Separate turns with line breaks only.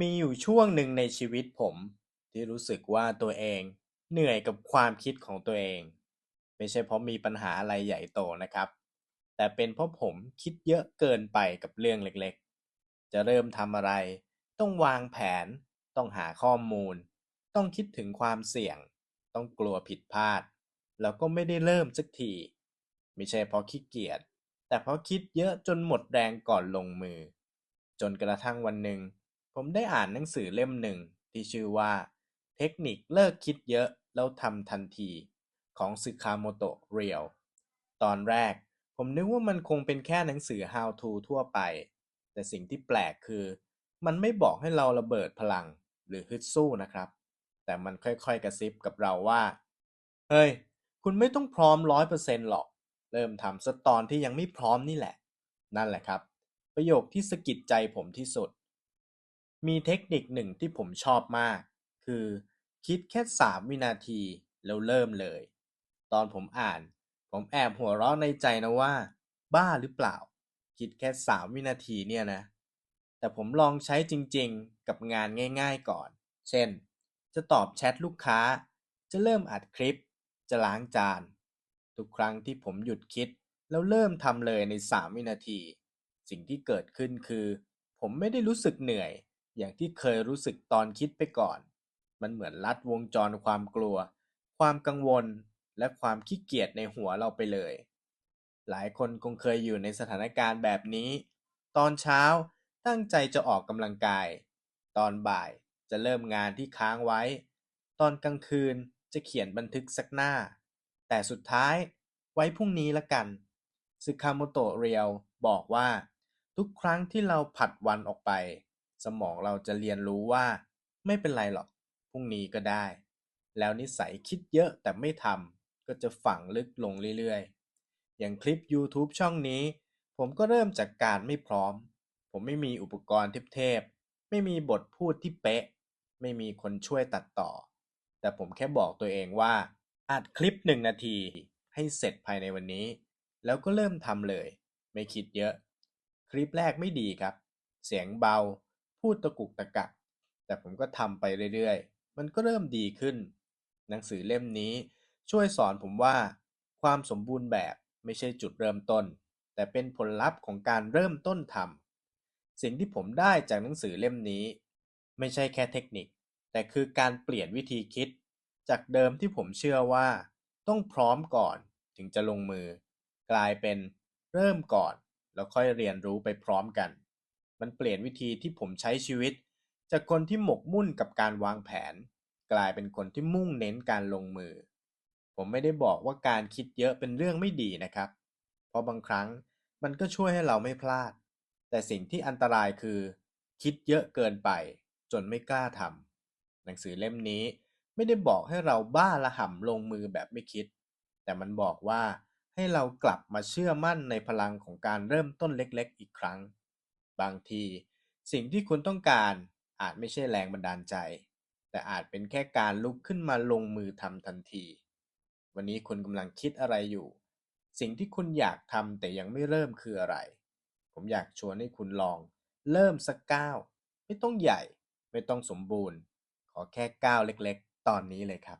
มีอยู่ช่วงหนึ่งในชีวิตผม ที่รู้สึกว่าตัวเองเหนื่อยกับความคิดของตัวเอง ไม่ใช่เพราะมีปัญหาอะไรใหญ่โตนะครับ แต่เป็นเพราะผมคิดเยอะเกินไปกับเรื่องเล็กๆ จะเริ่มทำอะไร ต้องวางแผน ต้องหาข้อมูล ต้องคิดถึงความเสี่ยง ต้องกลัวผิดพลาด แล้วก็ไม่ได้เริ่มสักที ไม่ใช่เพราะขี้เกียจแต่เพราะคิดเยอะจนหมดแรงก่อนลงมือ จนกระทั่งวันหนึ่ง ผมได้อ่านหนังสือเล่มหนึ่งที่ชื่อว่า เทคนิคเลิกคิดเยอะแล้วทำทันที ของสึคาโมโตะเรียว ตอนแรก ผมนึกว่ามันคงเป็นแค่หนังสือ how to ทั่วไป แต่สิ่งที่แปลกคือ มันไม่บอกให้เราระเบิดพลังหรือฮึดสู้นะครับ แต่มันค่อยๆกระซิบกับเราว่า เฮ้ย คุณไม่ต้องพร้อมร้อยเปอร์เซ็นต์หรอก เริ่มทำซะตอนที่ยังไม่พร้อมนี่แหละ นั่นแหละครับ ประโยคที่สะกิดใจผมที่สุด มีเทคนิคหนึ่งที่ผมชอบมาก คือ คิดแค่สามวินาที แล้วเริ่มเลย ตอนผมอ่าน ผมแอบหัวเราะในใจนะว่า บ้าหรือเปล่า คิดแค่สามวินาทีเนี่ยนะ แต่ผมลองใช้จริงๆ กับงานง่าย ๆก่อน เช่น จะตอบแชทลูกค้า จะเริ่มอัดคลิป จะล้างจาน ทุกครั้งที่ผมหยุดคิด แล้วเริ่มทำเลยใน 3 วินาที สิ่งที่เกิดขึ้นคือ ผมไม่ได้รู้สึกเหนื่อย อย่างที่เคยรู้สึกตอนคิดไปก่อน มันเหมือนลัดวงจรความกลัว ความกังวล และความขี้เกียจในหัวเราไปเลย หลายคนคงเคยอยู่ในสถานการณ์แบบนี้ ตอนเช้าตั้งใจจะออกกำลังกาย ตอนบ่ายจะเริ่มงานที่ค้างไว้ ตอนกลางคืนจะเขียนบันทึกสักหน้า แต่สุดท้ายไว้พรุ่งนี้ละกันซึคาโมโตะเรียวบอกว่า ทุกครั้งที่เราผัดวันออกไป สมองเราจะเรียนรู้ว่า ไม่เป็นไรหรอกพรุ่งนี้ก็ได้ แล้วนิสัยคิดเยอะแต่ไม่ทำก็จะฝังลึกลงเรื่อยๆ อย่างคลิป YouTube ช่องนี้ ผมก็เริ่มจากการไม่พร้อม ผมไม่มีอุปกรณ์เทพๆไม่มีบทพูดที่เป๊ะ ไม่มีคนช่วยตัดต่อ แต่ผมแค่บอกตัวเองว่าอัดคลิปหนึ่งนาทีให้เสร็จภายในวันนี้ แล้วก็เริ่มทำเลย ไม่คิดเยอะ คลิปแรกไม่ดีครับ เสียงเบา พูดตะกุกตะกัก แต่ผมก็ทำไปเรื่อยๆ มันก็เริ่มดีขึ้น หนังสือเล่มนี้ช่วยสอนผมว่า ความสมบูรณ์แบบไม่ใช่จุดเริ่มต้น แต่เป็นผลลัพธ์ของการเริ่มต้นทำสิ่งที่ผมได้จากหนังสือเล่มนี้ ไม่ใช่แค่เทคนิค แต่คือการเปลี่ยนวิธีคิด จากเดิมที่ผมเชื่อว่า ต้องพร้อมก่อนถึงจะลงมือ กลายเป็นเริ่มก่อนแล้วค่อยเรียนรู้ไปพร้อมกัน มันเปลี่ยนวิธีที่ผมใช้ชีวิต จากคนที่หมกมุ่นกับการวางแผน กลายเป็นคนที่มุ่งเน้นการลงมือ ผมไม่ได้บอกว่าการคิดเยอะเป็นเรื่องไม่ดีนะครับ เพราะบางครั้งมันก็ช่วยให้เราไม่พลาด แต่สิ่งที่อันตรายคือ คิดเยอะเกินไป จนไม่กล้าทำหนังสือเล่มนี้ไม่ได้บอกให้เราบ้าระห่ำลงมือแบบไม่คิด แต่มันบอกว่าให้เรากลับมาเชื่อมั่นในพลังของการเริ่มต้นเล็กๆ อีกครั้ง บางที สิ่งที่คุณต้องการอาจไม่ใช่แรงบันดาลใจ แต่อาจเป็นแค่การลุกขึ้นมาลงมือทำทันที วันนี้คุณกำลังคิดอะไรอยู่ สิ่งที่คุณอยากทำแต่ยังไม่เริ่มคืออะไร ผมอยากชวนให้คุณลอง เริ่มสักก้าวไม่ต้องใหญ่ ไม่ต้องสมบูรณ์ ขอแค่ก้าวเล็กๆ ตอนนี้เลยครับ